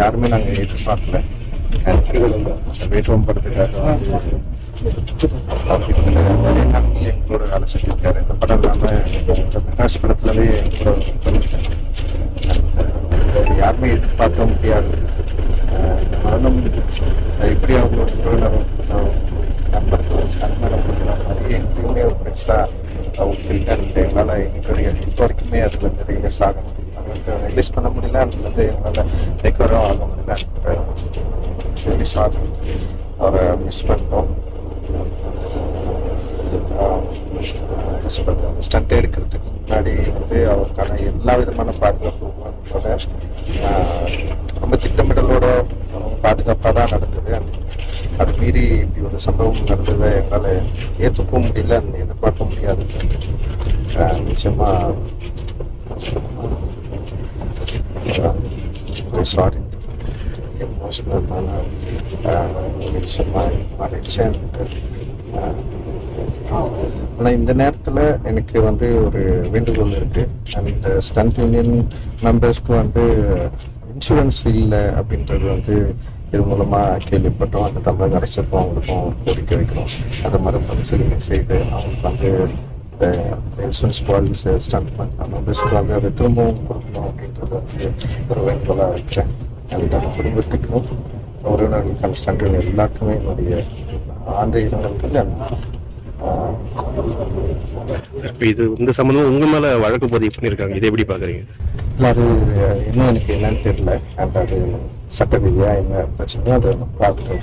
யாருமே நாங்கள் எதிர்பார்க்கல. வேட்பம் படத்துக்காக எங்களோட வேலை செஞ்சிருக்காரு. இந்த படம் இல்லாமல் பிரகாஷ் படத்துலவே எங்களோட பண்ணிருக்காரு யாருமே எதிர்பார்க்க முடியாது. மரணம் எப்படி அவங்களோட உறவினரும் நண்பர்கள் சன்மானம் மாதிரி எங்கேயுமே ஒரு பெருசாக அவங்க அண்ட் எங்களால் எங்களுடைய இப்போ வரைக்குமே அதில் நிறைய சாக முடியல ரிலீஸ் பண்ண முடியல அதுல வந்து எங்களால் ரெக்கவரும் ஆக முடியல. ரிலீஸ் ஆகும் அவரை மிஸ் பண்ணோம் ஸ்டண்ட் எடுக்கிறதுக்கு முன்னாடி வந்து அவருக்கான எல்லா விதமான பாதுகாப்பு ரொம்ப திட்டமிடலோட பாதுகாப்பாக தான் நடந்தது. அது மீறி இப்படி ஒரு சம்பவம் நடந்ததை எங்களால் ஏற்றுக்கவும் முடியல எதிர்பார்க்க முடியாது நிச்சயமாக ஆஹ், நிச்சயமா சாரி எமோஷனலான நிச்சயமா மறைச்சேன் ஆனால் இந்த நேரத்தில் எனக்கு வந்து ஒரு வேண்டுகோள் இருக்குது அண்ட் ஸ்டண்ட் யூனியன் மெம்பர்ஸ்க்கு வந்து இன்சூரன்ஸ் இல்லை அப்படின்றது வந்து இது மூலமாக கேள்விப்பட்டோம். அந்த தமிழக அரசுக்கும் அவங்களுக்கும் கோரிக்கை வைக்கிறோம். அதை மறுபரிசீலனை செய்து அவங்களுக்கு வந்து இன்சூரன்ஸ் பாலிசி ஸ்டாண்ட் பண்ண மெம்பர்ஸ்க்கு வந்து அதை திரும்பவும் கொடுக்கணும் அப்படின்றது வந்து ஒரு வேண்டுகோளாக வைக்கிறேன் அந்த குடும்பத்துக்கும் உறவினர்களுக்கான ஸ்டண்ட் யூனியன் எல்லாருக்குமே என்னுடைய ஆண்டு இப்போ இது இந்த சம்மந்தம் உங்க மேல வழக்கு பதிவு பண்ணியிருக்காங்க. இதை எப்படி பாக்குறீங்க? இல்லை அது இன்னும் எனக்கு என்னன்னு தெரியல. அண்ட் அது சட்ட ரீதியாக என்ன பிரச்சனையோ அதை பார்த்துட்டு